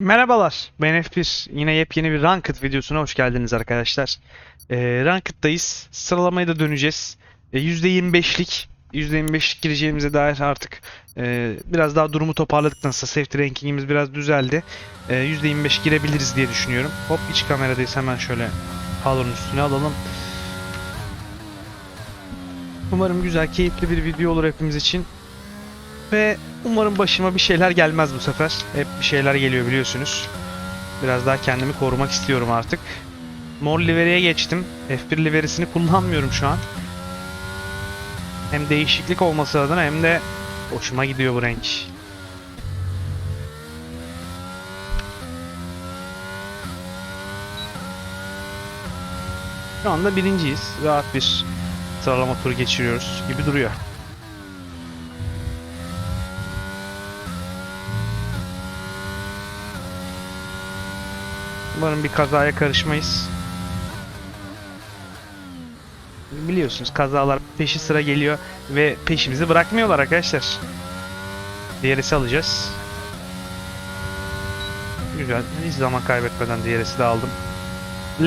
Merhabalar, ben F1. Yine yepyeni bir Ranked videosuna hoş geldiniz arkadaşlar. Ee, Ranked'dayız. Sıralamaya da döneceğiz. Ee, %25'lik, %25'lik gireceğimize dair artık e, biraz daha durumu toparladıktan sonra safety rankingimiz biraz düzeldi. Ee, %25 girebiliriz diye düşünüyorum. Hop iç kameradayız hemen şöyle halonun üstüne alalım. Umarım güzel, keyifli bir video olur hepimiz için. Ve umarım başıma bir şeyler gelmez bu sefer. Hep bir şeyler geliyor biliyorsunuz. Biraz daha kendimi korumak istiyorum artık. Mor liveriye geçtim. F1 liverisini kullanmıyorum şu an. Hem değişiklik olması adına hem de hoşuma gidiyor bu renk. Şu anda birinciyiz. Rahat bir sıralama turu geçiriyoruz gibi duruyor. Umarım bir kazaya karışmayız. Biliyorsunuz kazalar peşi sıra geliyor ve peşimizi bırakmıyorlar arkadaşlar. DRS'i alacağız. Güzel. Hiç zaman kaybetmeden DRS'i de aldım.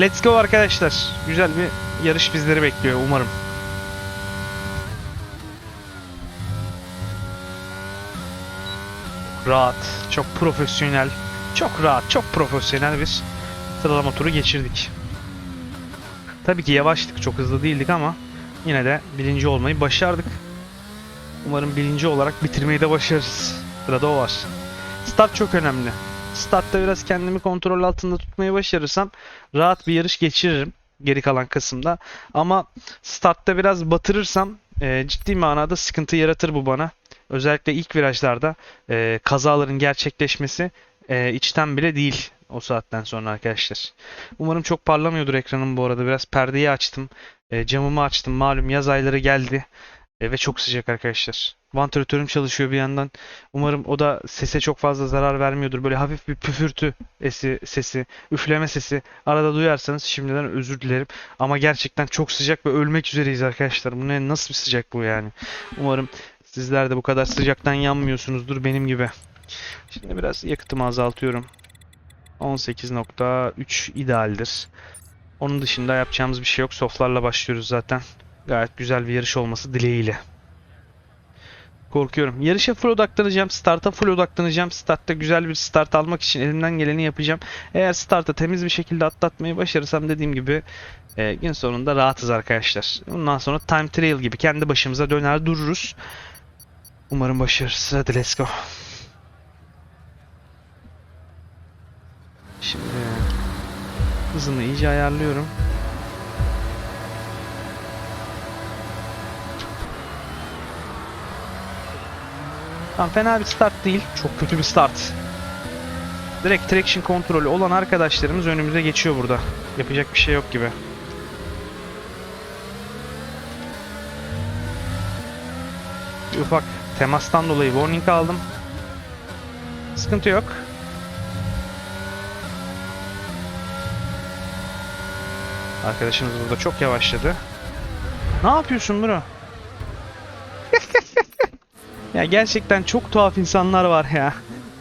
Let's go arkadaşlar. Güzel bir yarış bizleri bekliyor umarım. Rahat, çok profesyonel, çok rahat, çok profesyonel bir sıralama turu geçirdik. Tabii ki yavaştık, çok hızlı değildik ama yine de birinci olmayı başardık. Umarım birinci olarak bitirmeyi de başarırız. Sırada o var. Start çok önemli. Startta biraz kendimi kontrol altında tutmayı başarırsam rahat bir yarış geçiririm geri kalan kısımda. Ama startta biraz batırırsam e, ciddi manada sıkıntı yaratır bu bana. Özellikle ilk virajlarda e, kazaların gerçekleşmesi e, içten bile değil o saatten sonra arkadaşlar. Umarım çok parlamıyordur ekranım bu arada. Biraz perdeyi açtım. E, camımı açtım. Malum yaz ayları geldi. E, ve çok sıcak arkadaşlar. Vantilatörüm çalışıyor bir yandan. Umarım o da sese çok fazla zarar vermiyordur. Böyle hafif bir püfürtü esi, sesi, üfleme sesi arada duyarsanız şimdiden özür dilerim. Ama gerçekten çok sıcak ve ölmek üzereyiz arkadaşlar. Bu ne nasıl bir sıcak bu yani. Umarım sizler de bu kadar sıcaktan yanmıyorsunuzdur benim gibi. Şimdi biraz yakıtımı azaltıyorum. 18.3 idealdir. Onun dışında yapacağımız bir şey yok. Softlarla başlıyoruz zaten. Gayet güzel bir yarış olması dileğiyle. Korkuyorum. Yarışa full odaklanacağım. Start'a full odaklanacağım. Start'ta güzel bir start almak için elimden geleni yapacağım. Eğer start'a temiz bir şekilde atlatmayı başarırsam dediğim gibi e, gün sonunda rahatız arkadaşlar. Bundan sonra time trial gibi kendi başımıza döner dururuz. Umarım başarırız. Hadi let's go. Şimdi hızını iyice ayarlıyorum. Tam fena bir start değil. Çok kötü bir start. Direkt traction kontrolü olan arkadaşlarımız önümüze geçiyor burada. Yapacak bir şey yok gibi. Bir ufak temastan dolayı warning aldım. Sıkıntı yok. Arkadaşımız burada çok yavaşladı. Ne yapıyorsun bro? ya gerçekten çok tuhaf insanlar var ya.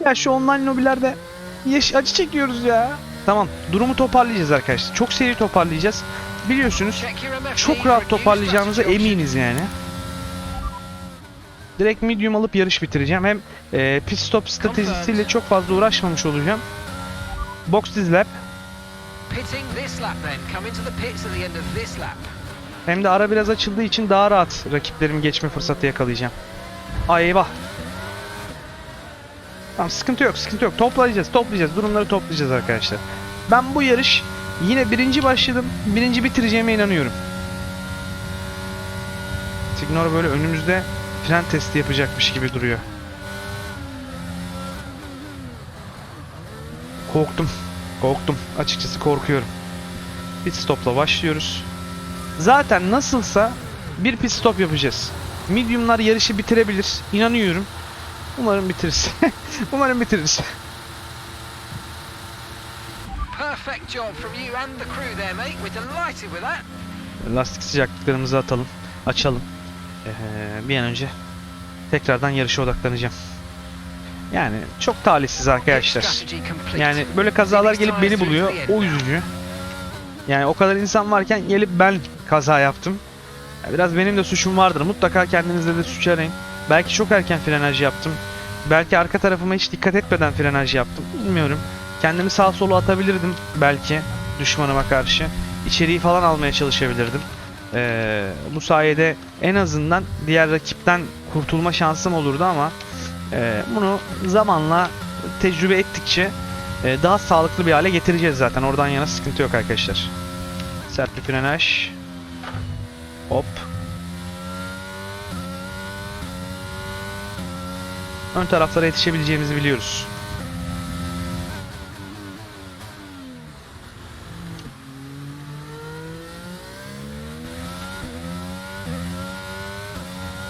Ya şu online lobilerde yaş acı çekiyoruz ya. Tamam, durumu toparlayacağız arkadaşlar. Çok seri toparlayacağız. Biliyorsunuz çok rahat toparlayacağımıza eminiz yani. Direkt medium alıp yarış bitireceğim. Hem e, pit stop stratejisiyle çok fazla uğraşmamış olacağım. Box this Hem de ara biraz açıldığı için daha rahat rakiplerimi geçme fırsatı yakalayacağım. Ay eyvah. Tamam sıkıntı yok sıkıntı yok. Toplayacağız toplayacağız. Durumları toplayacağız arkadaşlar. Ben bu yarış yine birinci başladım. Birinci bitireceğime inanıyorum. Signor böyle önümüzde fren testi yapacakmış gibi duruyor. Korktum. Korktum. Açıkçası korkuyorum. Pit stopla başlıyoruz. Zaten nasılsa bir pit stop yapacağız. Medium'lar yarışı bitirebilir. İnanıyorum. Umarım bitiririz. Umarım bitiririz. Perfect job from you and the crew there, mate. We're delighted with that. Lastik sıcaklıklarımızı atalım. Açalım. Ee, bir an önce tekrardan yarışa odaklanacağım. Yani çok talihsiz arkadaşlar. Yani böyle kazalar gelip beni buluyor. O üzücü. Yani o kadar insan varken gelip ben kaza yaptım. Ya Biraz benim de suçum vardır. Mutlaka kendinizde de suç arayın. Belki çok erken frenaj yaptım. Belki arka tarafıma hiç dikkat etmeden frenaj yaptım. Bilmiyorum. Kendimi sağ sola atabilirdim belki düşmanıma karşı. İçeriği falan almaya çalışabilirdim. Ee, bu sayede en azından diğer rakipten kurtulma şansım olurdu ama e, bunu zamanla tecrübe ettikçe e, daha sağlıklı bir hale getireceğiz zaten. Oradan yana sıkıntı yok arkadaşlar. Sert bir frenaj. Hop. Ön taraflara yetişebileceğimizi biliyoruz.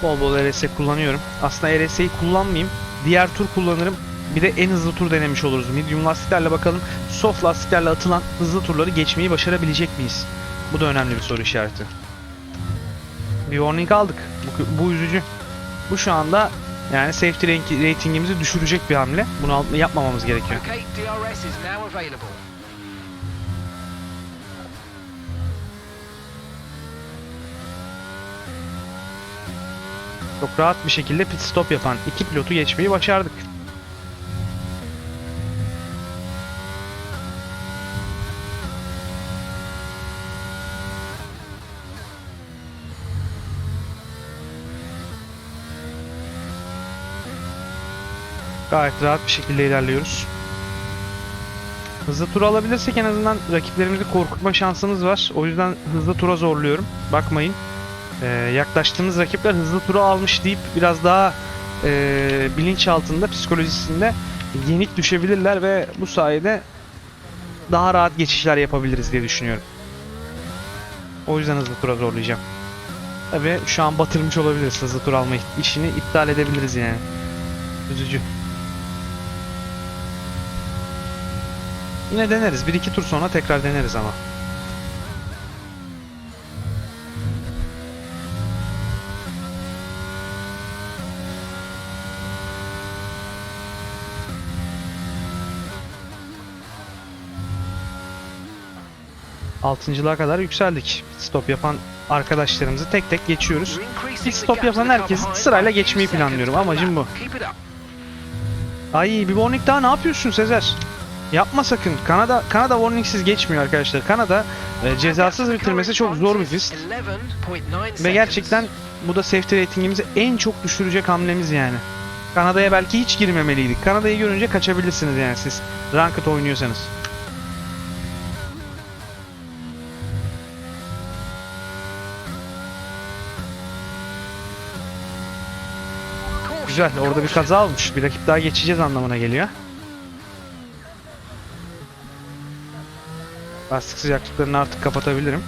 Bol bol RS kullanıyorum. Aslında RS'yi kullanmayayım. Diğer tur kullanırım. Bir de en hızlı tur denemiş oluruz. Medium lastiklerle bakalım. Soft lastiklerle atılan hızlı turları geçmeyi başarabilecek miyiz? Bu da önemli bir soru işareti. Bir warning aldık. Bu, bu üzücü. Bu şu anda yani safety ratingimizi düşürecek bir hamle. Bunu yapmamamız gerekiyor. Okay, DRS is now available. Çok rahat bir şekilde pit stop yapan iki pilotu geçmeyi başardık. Gayet rahat bir şekilde ilerliyoruz. Hızlı tur alabilirsek en azından rakiplerimizi korkutma şansımız var. O yüzden hızlı tura zorluyorum. Bakmayın. Ee, yaklaştığımız rakipler hızlı turu almış deyip biraz daha e, bilinç altında psikolojisinde yenik düşebilirler ve bu sayede daha rahat geçişler yapabiliriz diye düşünüyorum. O yüzden hızlı tura zorlayacağım. Tabi şu an batırmış olabiliriz hızlı tur alma işini iptal edebiliriz yani. Üzücü. Yine deneriz. 1-2 tur sonra tekrar deneriz ama. Altıncılığa kadar yükseldik. Stop yapan arkadaşlarımızı tek tek geçiyoruz. The stop yapan herkesi sırayla geçmeyi planlıyorum. Amacım bu. Ay bir warning daha ne yapıyorsun Sezer? Yapma sakın. Kanada Kanada warningssiz geçmiyor arkadaşlar. Kanada e, cezasız bitirmesi çok zor bir pist. 11.9 Ve gerçekten bu da safety ratingimizi en çok düşürecek hamlemiz yani. Kanada'ya belki hiç girmemeliydik. Kanada'yı görünce kaçabilirsiniz yani siz ranked oynuyorsanız. Güzel. Orada bir kaza olmuş. Bir rakip daha geçeceğiz anlamına geliyor. Lastik sıcaklıklarını artık kapatabilirim.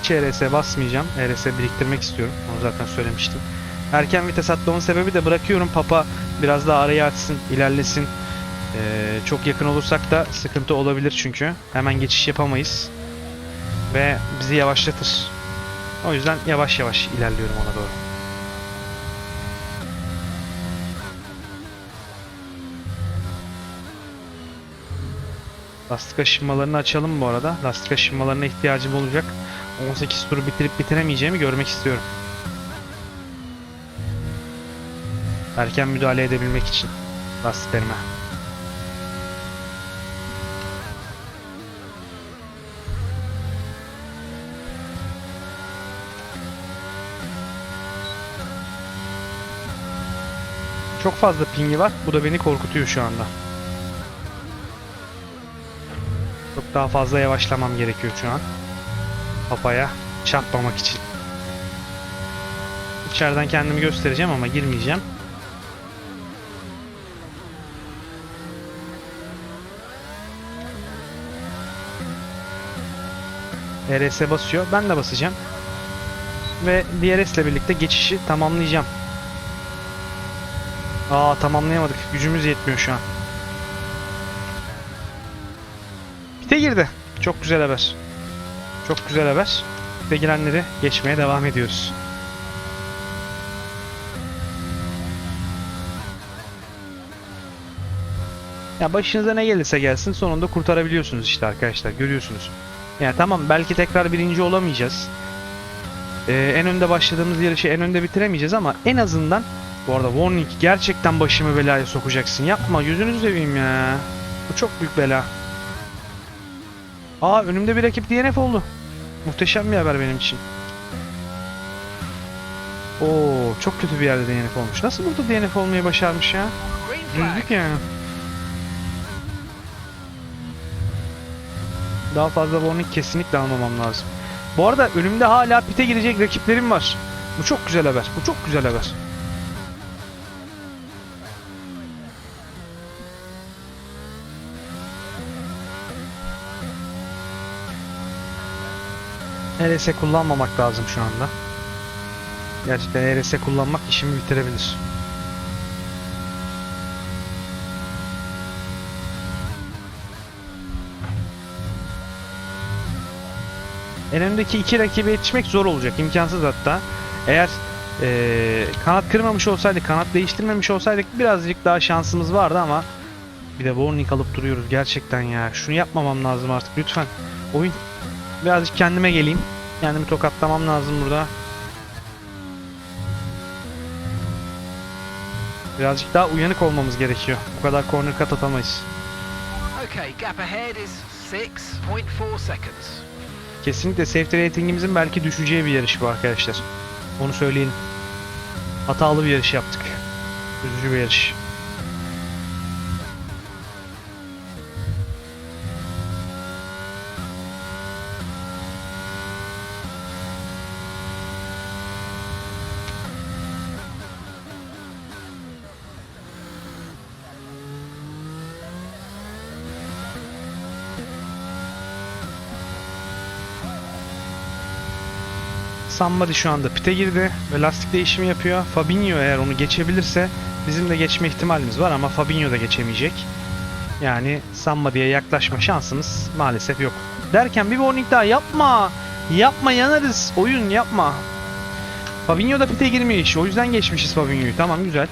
Hiç ERS basmayacağım. ERS biriktirmek istiyorum. Onu zaten söylemiştim. Erken vites atmamın sebebi de bırakıyorum Papa biraz daha arayı açsın, ilerlesin. Ee, çok yakın olursak da sıkıntı olabilir çünkü. Hemen geçiş yapamayız. Ve bizi yavaşlatır. O yüzden yavaş yavaş ilerliyorum ona doğru. Lastik aşınmalarını açalım bu arada. Lastik aşınmalarına ihtiyacım olacak. 18 turu bitirip bitiremeyeceğimi görmek istiyorum. Erken müdahale edebilmek için lastiklerime. Çok fazla pingi var. Bu da beni korkutuyor şu anda. Çok daha fazla yavaşlamam gerekiyor şu an. Papaya çarpmamak için. İçeriden kendimi göstereceğim ama girmeyeceğim. RS basıyor. Ben de basacağım. Ve DRS ile birlikte geçişi tamamlayacağım. Aa tamamlayamadık. Gücümüz yetmiyor şu an. Bite girdi. Çok güzel haber. Çok güzel haber. Bite girenleri geçmeye devam ediyoruz. Ya başınıza ne gelirse gelsin sonunda kurtarabiliyorsunuz işte arkadaşlar görüyorsunuz. Yani tamam belki tekrar birinci olamayacağız. Ee, en önde başladığımız yarışı en önde bitiremeyeceğiz ama en azından bu arada warning gerçekten başımı belaya sokacaksın. Yapma gözünüzü seveyim ya. Bu çok büyük bela. Aa önümde bir rakip DNF oldu. Muhteşem bir haber benim için. Oo çok kötü bir yerde DNF olmuş. Nasıl burada DNF olmayı başarmış ya? Düzdük yani. Daha fazla warning kesinlikle almamam lazım. Bu arada önümde hala pite girecek rakiplerim var. Bu çok güzel haber. Bu çok güzel haber. ERS kullanmamak lazım şu anda. Gerçekten ERS kullanmak işimi bitirebilir. En öndeki iki rakibe yetişmek zor olacak. imkansız hatta. Eğer eee, kanat kırmamış olsaydık, kanat değiştirmemiş olsaydık birazcık daha şansımız vardı ama bir de warning alıp duruyoruz gerçekten ya. Şunu yapmamam lazım artık lütfen. Oyun birazcık kendime geleyim. Kendimi tokatlamam lazım burada. Birazcık daha uyanık olmamız gerekiyor. Bu kadar corner cut atamayız. Okay, gap ahead is 6.4 seconds. Kesinlikle safety ratingimizin belki düşeceği bir yarış bu arkadaşlar. Onu söyleyelim. Hatalı bir yarış yaptık. Üzücü bir yarış. Somebody şu anda pite girdi ve lastik değişimi yapıyor. Fabinho eğer onu geçebilirse bizim de geçme ihtimalimiz var ama Fabinho da geçemeyecek. Yani Somebody'ye yaklaşma şansımız maalesef yok. Derken bir warning daha yapma. Yapma yanarız. Oyun yapma. Fabinho da pite girmiş. O yüzden geçmişiz Fabinho'yu. Tamam güzel.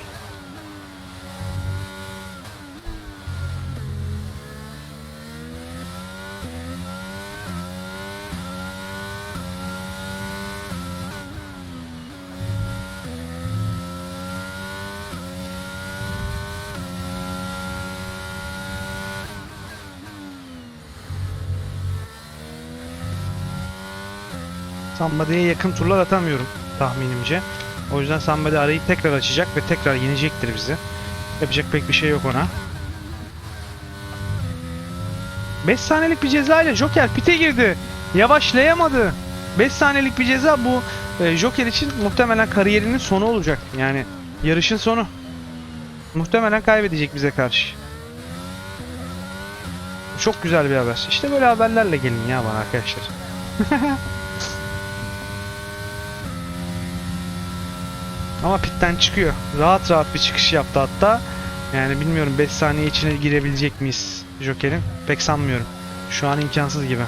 Somebody'ye yakın turlar atamıyorum tahminimce. O yüzden Somebody arayı tekrar açacak ve tekrar yenecektir bizi. Yapacak pek bir şey yok ona. 5 saniyelik bir ceza ile Joker pite girdi. Yavaşlayamadı. 5 saniyelik bir ceza bu e, Joker için muhtemelen kariyerinin sonu olacak. Yani yarışın sonu. Muhtemelen kaybedecek bize karşı. Çok güzel bir haber. İşte böyle haberlerle gelin ya bana arkadaşlar. Ama pitten çıkıyor. Rahat rahat bir çıkış yaptı hatta. Yani bilmiyorum 5 saniye içine girebilecek miyiz Joker'in? Pek sanmıyorum. Şu an imkansız gibi.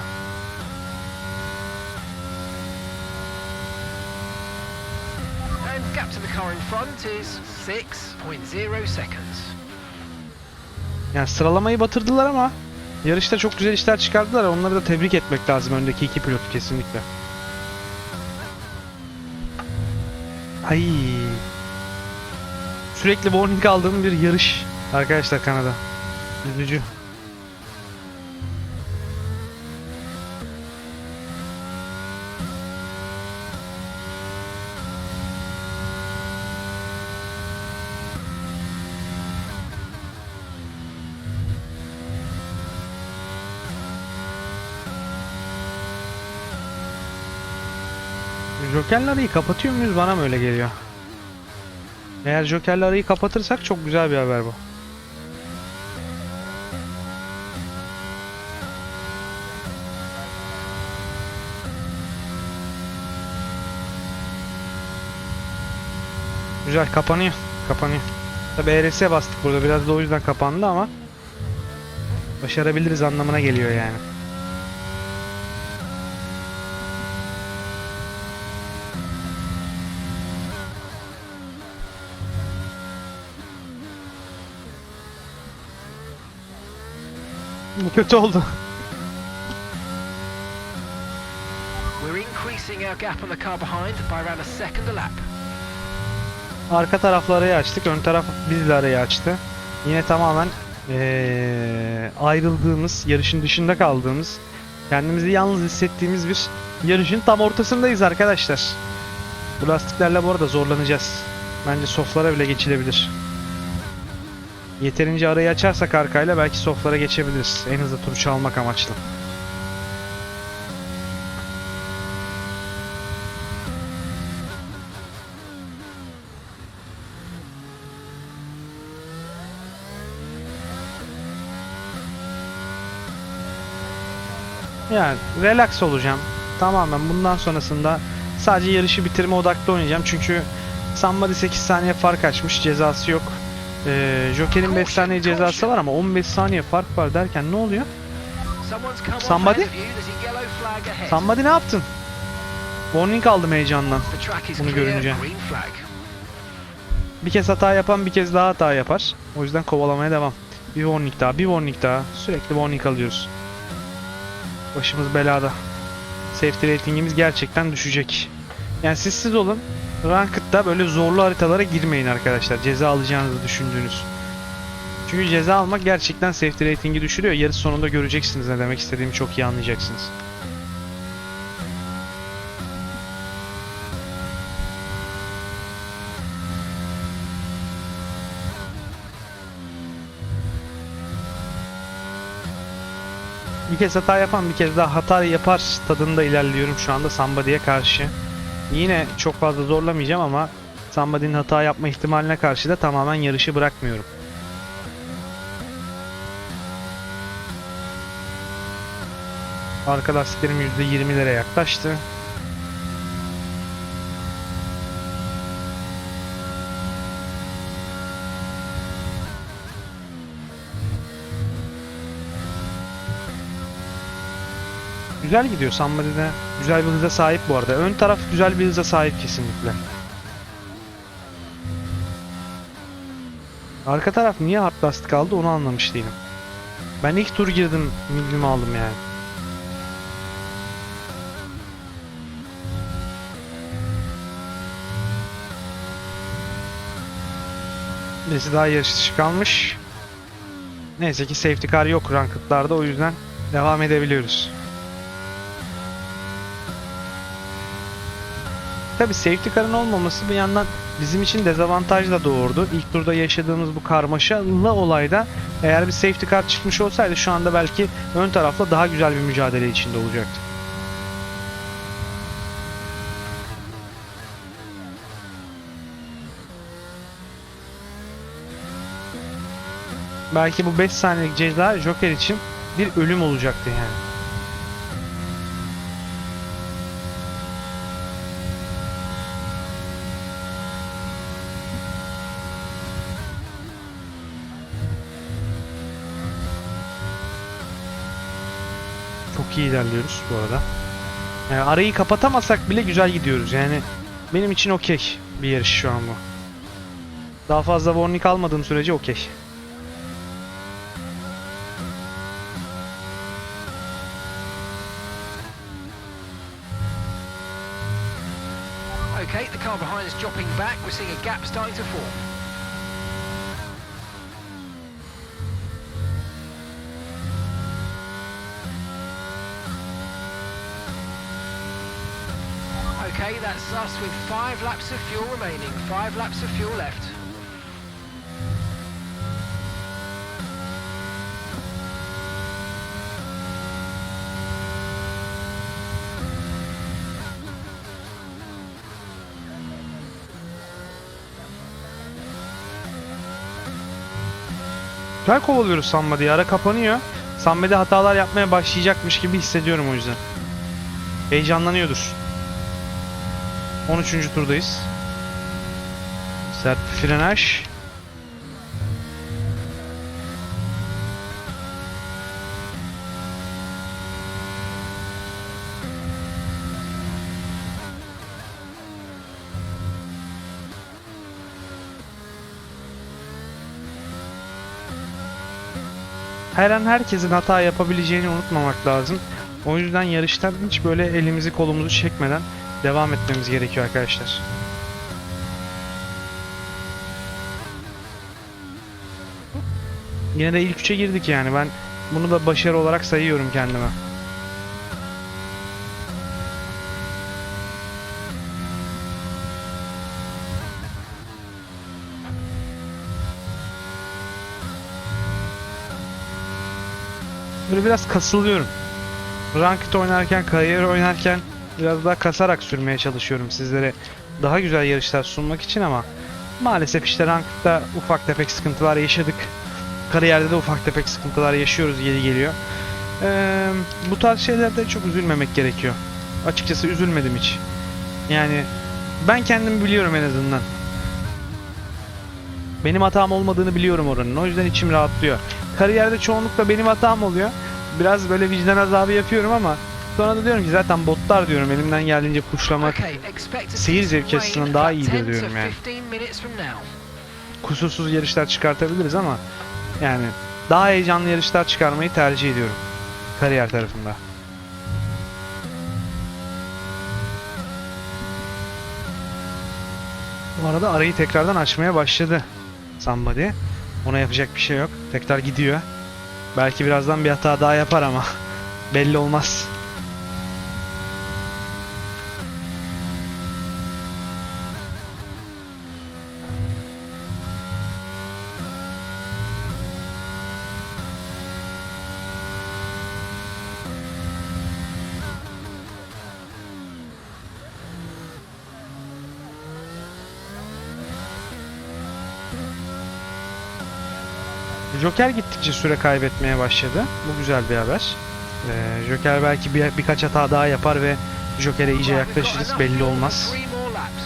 And gap to the car in front is 6.0 seconds. Yani sıralamayı batırdılar ama yarışta çok güzel işler çıkardılar. Onları da tebrik etmek lazım öndeki iki pilotu kesinlikle. Ay. Sürekli warning aldığım bir yarış arkadaşlar Kanada. Üzücü. Joker'le arayı kapatıyor muyuz? Bana mı öyle geliyor? Eğer Joker'le arayı kapatırsak çok güzel bir haber bu. Güzel kapanıyor. Kapanıyor. Tabi ERS'e bastık burada biraz da o yüzden kapandı ama başarabiliriz anlamına geliyor yani. Bu kötü oldu. We're increasing our gap on the car behind by around a second a lap. Arka taraflı arayı açtık. Ön taraf bizle arayı açtı. Yine tamamen eee, ayrıldığımız, yarışın dışında kaldığımız, kendimizi yalnız hissettiğimiz bir yarışın tam ortasındayız arkadaşlar. Bu lastiklerle bu arada zorlanacağız. Bence soflara bile geçilebilir. Yeterince arayı açarsak arkayla belki soflara geçebiliriz. En hızlı turu çalmak amaçlı. Yani relax olacağım. Tamamen bundan sonrasında sadece yarışı bitirme odaklı oynayacağım. Çünkü Somebody 8 saniye fark açmış. Cezası yok. Ee, Joker'in 5 saniye cezası var ama 15 saniye fark var derken ne oluyor? Somebody? Somebody ne yaptın? Warning aldım heyecandan. bunu görünce. Bir kez hata yapan bir kez daha hata yapar. O yüzden kovalamaya devam. Bir warning daha, bir warning daha. Sürekli warning alıyoruz. Başımız belada. Safety ratingimiz gerçekten düşecek. Yani siz olun. Ranked'da böyle zorlu haritalara girmeyin arkadaşlar. Ceza alacağınızı düşündüğünüz. Çünkü ceza almak gerçekten safety ratingi düşürüyor. Yarış sonunda göreceksiniz ne demek istediğimi çok iyi anlayacaksınız. Bir kez hata yapan bir kez daha hata yapar tadında ilerliyorum şu anda Somebody'ye karşı. Yine çok fazla zorlamayacağım ama Somebody'nin hata yapma ihtimaline karşı da tamamen yarışı bırakmıyorum. Arka lastiklerim %20'lere yaklaştı. Güzel gidiyor Somebody'de. Güzel bir hıza sahip bu arada. Ön taraf güzel bir hıza sahip kesinlikle. Arka taraf niye hard lastik aldı onu anlamış değilim. Ben ilk tur girdim, milimi aldım yani. Birisi daha yarış dışı kalmış. Neyse ki safety car yok rankedlarda o yüzden devam edebiliyoruz. Tabi safety car'ın olmaması bir yandan bizim için dezavantaj da doğurdu. İlk turda yaşadığımız bu karmaşalı olayda eğer bir safety car çıkmış olsaydı şu anda belki ön tarafla daha güzel bir mücadele içinde olacaktı. Belki bu 5 saniyelik ceza Joker için bir ölüm olacaktı yani. Çok iyi ilerliyoruz bu arada. Yani arayı kapatamasak bile güzel gidiyoruz. Yani benim için okey bir yarış şu an bu. Daha fazla warning almadığım sürece okey. Okay, the car behind is dropping back. We're seeing a gap starting to form. That's us with five laps of fuel remaining. Five laps of fuel left. Güzel kovalıyoruz Somebody'yi. Ara kapanıyor. Somebody hatalar yapmaya başlayacakmış gibi hissediyorum o yüzden. Heyecanlanıyordur. 13. turdayız. Sert bir frenaj. her an herkesin hata yapabileceğini unutmamak lazım. O yüzden yarıştan hiç böyle elimizi kolumuzu çekmeden devam etmemiz gerekiyor arkadaşlar. Yine de ilk üçe girdik yani ben bunu da başarı olarak sayıyorum kendime. Böyle biraz kasılıyorum. Ranked oynarken, kariyer oynarken biraz daha kasarak sürmeye çalışıyorum sizlere daha güzel yarışlar sunmak için ama maalesef işte Ranked'da ufak tefek sıkıntılar yaşadık. Kariyerde de ufak tefek sıkıntılar yaşıyoruz geri geliyor. Ee, bu tarz şeylerde çok üzülmemek gerekiyor. Açıkçası üzülmedim hiç. Yani ben kendimi biliyorum en azından. Benim hatam olmadığını biliyorum oranın. O yüzden içim rahatlıyor. Kariyerde çoğunlukla benim hatam oluyor. Biraz böyle vicdan azabı yapıyorum ama sonra da diyorum ki zaten botlar diyorum elimden geldiğince a seyir zevki açısından daha iyidir 10 to diyorum yani. 15 minutes from now. kusursuz yarışlar çıkartabiliriz ama yani daha heyecanlı yarışlar çıkarmayı tercih ediyorum kariyer tarafında. Bu arada arayı tekrardan açmaya başladı Somebody. Ona yapacak bir şey yok. Tekrar gidiyor. Belki birazdan bir hata daha yapar ama belli olmaz. Joker gittikçe süre kaybetmeye başladı. Bu güzel bir haber. Ee, Joker belki bir, birkaç hata daha yapar ve Joker'e iyice yaklaşırız belli olmaz. three more laps.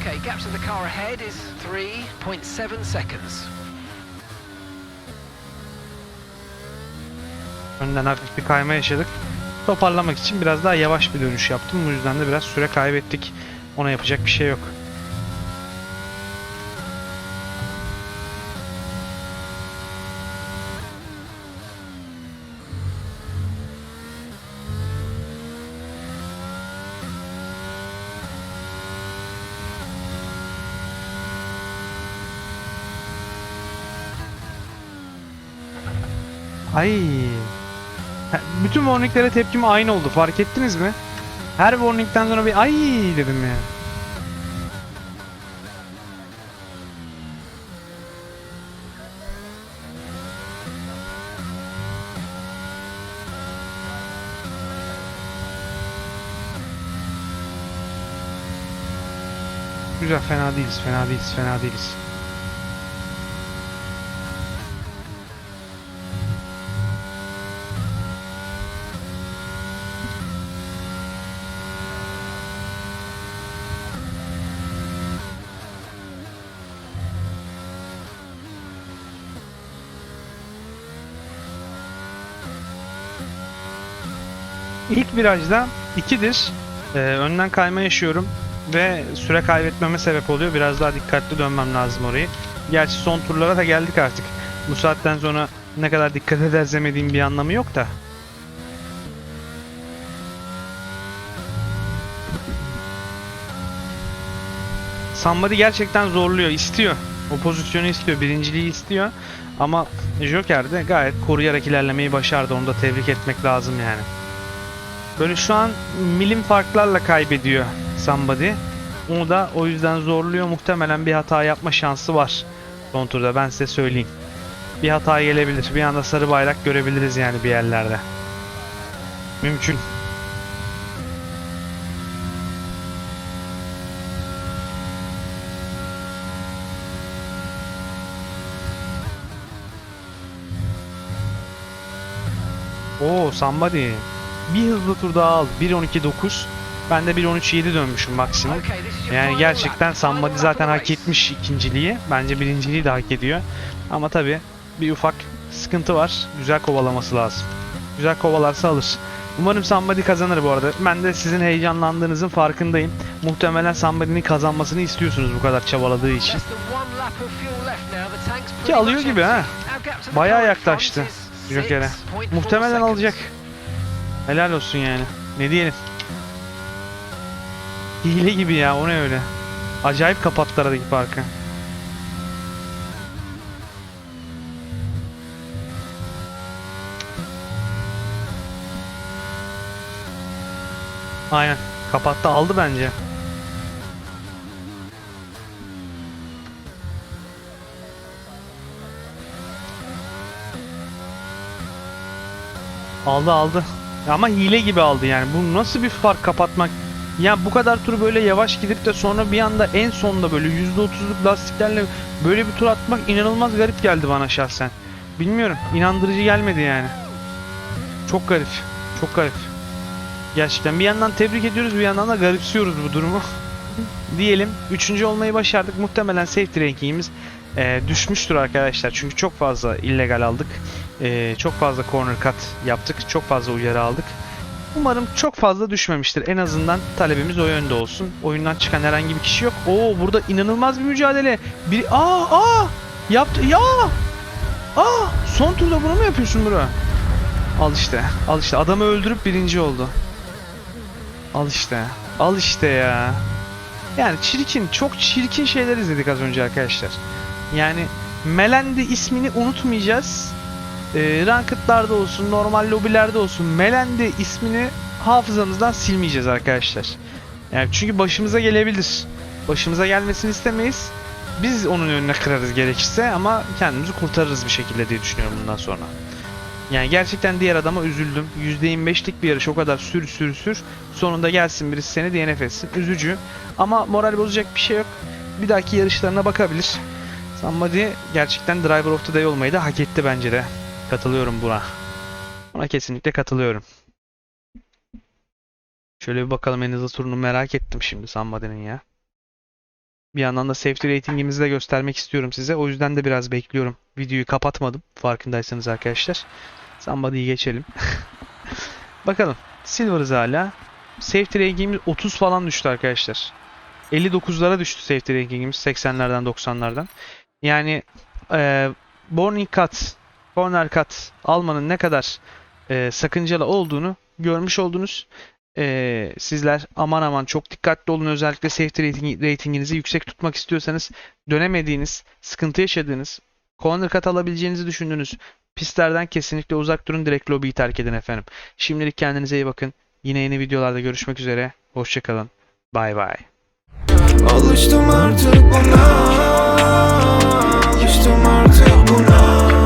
Okay, gap to the car ahead is 3.7 seconds. Önden hafif bir kayma yaşadık. Toparlamak için biraz daha yavaş bir dönüş yaptım. Bu yüzden de biraz süre kaybettik. Ona yapacak bir şey yok. Ay. Bütün warninglere tepkim aynı oldu. Fark ettiniz mi? Her warningden sonra bir ay dedim ya. Güzel, fena değiliz, fena değiliz, fena değiliz. İlk virajda ikidir. Ee, önden kayma yaşıyorum ve süre kaybetmeme sebep oluyor. Biraz daha dikkatli dönmem lazım orayı. Gerçi son turlara da geldik artık. Bu saatten sonra ne kadar dikkat edersem edeyim bir anlamı yok da. Somebody gerçekten zorluyor, istiyor. O pozisyonu istiyor, birinciliği istiyor. Ama Joker de gayet koruyarak ilerlemeyi başardı. Onu da tebrik etmek lazım yani. Böyle şu an milim farklarla kaybediyor Somebody. Onu da o yüzden zorluyor. Muhtemelen bir hata yapma şansı var son turda ben size söyleyeyim. Bir hata gelebilir. Bir anda sarı bayrak görebiliriz yani bir yerlerde. Mümkün. Oo somebody. Bir hızlı tur daha aldı. 1.12.9. Ben de 1.13.7 dönmüşüm maksimum. Yani gerçekten lap zaten hak etmiş ikinciliği. Bence birinciliği de hak ediyor. Ama tabi bir ufak sıkıntı var. Güzel kovalaması lazım. Güzel kovalarsa alır. Umarım Somebody kazanır bu arada. Ben de sizin heyecanlandığınızın farkındayım. Muhtemelen Somebody'nin kazanmasını istiyorsunuz bu kadar çabaladığı için. Ki alıyor gibi ha. Bayağı yaklaştı Joker'e. 6.4 Muhtemelen alacak. Helal olsun yani. Ne diyelim. Hile gibi ya o ne öyle. Acayip kapattılar aradaki parkı. Aynen. Kapattı aldı bence. Aldı aldı. Ama hile gibi aldı yani. Bu nasıl bir fark kapatmak? Ya bu kadar tur böyle yavaş gidip de sonra bir anda en sonda böyle %30'luk lastiklerle böyle bir tur atmak inanılmaz garip geldi bana şahsen. Bilmiyorum. inandırıcı gelmedi yani. Çok garip. Çok garip. Gerçekten bir yandan tebrik ediyoruz bir yandan da garipsiyoruz bu durumu. Diyelim. Üçüncü olmayı başardık. Muhtemelen safety rankingimiz e, düşmüştür arkadaşlar. Çünkü çok fazla illegal aldık. E, çok fazla corner cut yaptık. Çok fazla uyarı aldık. Umarım çok fazla düşmemiştir. En azından talebimiz o yönde olsun. Oyundan çıkan herhangi bir kişi yok. Oo burada inanılmaz bir mücadele. Bir aa aa yaptı ya. Aa son turda bunu mu yapıyorsun bro? Al işte. Al işte. Adamı öldürüp birinci oldu. Al işte. Al işte ya. Yani çirkin, çok çirkin şeyler izledik az önce arkadaşlar. Yani Melendi ismini unutmayacağız. Ee, Ranked'larda olsun, normal lobilerde olsun Melendi ismini hafızamızdan silmeyeceğiz arkadaşlar. Yani çünkü başımıza gelebilir. Başımıza gelmesini istemeyiz. Biz onun önüne kırarız gerekirse ama kendimizi kurtarırız bir şekilde diye düşünüyorum bundan sonra. Yani gerçekten diğer adama üzüldüm. %25'lik bir yarış o kadar sür sür sür. Sonunda gelsin birisi seni DNF etsin. Üzücü. Ama moral bozacak bir şey yok. Bir dahaki yarışlarına bakabilir. Somebody gerçekten Driver of the Day olmayı da hak etti bence de. Katılıyorum buna. Buna kesinlikle katılıyorum. Şöyle bir bakalım en hızlı turunu merak ettim şimdi Somebody'nin ya. Bir yandan da safety ratingimizi de göstermek istiyorum size. O yüzden de biraz bekliyorum. Videoyu kapatmadım farkındaysanız arkadaşlar. Somebody'yi geçelim. Bakalım. Silver'ız hala. Safety rankingimiz 30 falan düştü arkadaşlar. 59'lara düştü safety rankingimiz 80'lerden 90'lardan. Yani e, Morning Cut, corner cut almanın ne kadar e, sakıncalı olduğunu görmüş oldunuz. E, sizler aman aman çok dikkatli olun. Özellikle safety rating, ratinginizi yüksek tutmak istiyorsanız dönemediğiniz, sıkıntı yaşadığınız, corner cut alabileceğinizi düşündüğünüz pistlerden kesinlikle uzak durun. Direkt lobiyi terk edin efendim. Şimdilik kendinize iyi bakın. Yine yeni videolarda görüşmek üzere. Hoşçakalın. Bay bay. Alıştım artık buna Alıştım artık buna